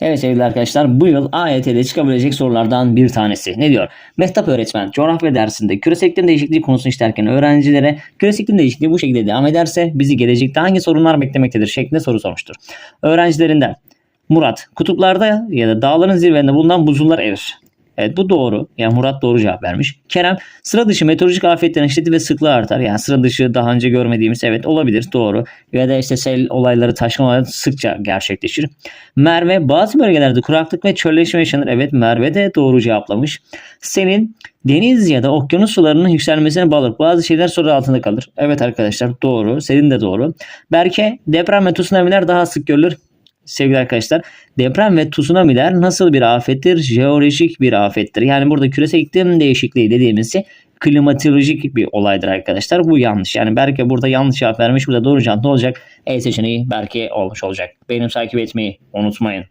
Evet sevgili arkadaşlar bu yıl AYT'de çıkabilecek sorulardan bir tanesi. Ne diyor? Mehtap öğretmen coğrafya dersinde küresel iklim değişikliği konusunu işlerken öğrencilere küresel iklim değişikliği bu şekilde devam ederse bizi gelecekte hangi sorunlar beklemektedir şeklinde soru sormuştur. Öğrencilerinden Murat kutuplarda ya da dağların zirvelerinde bulunan buzullar erir. Evet bu doğru. Yani Murat doğru cevap vermiş. Kerem sıra dışı meteorolojik afetlerin şiddeti ve sıklığı artar. Yani sıra dışı daha önce görmediğimiz evet olabilir doğru. Ya da işte sel olayları taşkın olayları sıkça gerçekleşir. Merve bazı bölgelerde kuraklık ve çölleşme yaşanır. Evet Merve de doğru cevaplamış. Selin deniz ya da okyanus sularının yükselmesine bağlı. Bazı şeyler soru altında kalır. Evet arkadaşlar doğru. Selin de doğru. Berke deprem ve tsunamiler daha sık görülür. Sevgili arkadaşlar deprem ve tsunamiler nasıl bir afettir? Jeolojik bir afettir. Yani burada küresel iklim değişikliği dediğimiz şey klimatolojik bir olaydır arkadaşlar. Bu yanlış. Yani Berke burada yanlış cevap vermiş. Burada doğru cevap ne olacak? E seçeneği Berke olmuş olacak. Benim takip etmeyi unutmayın.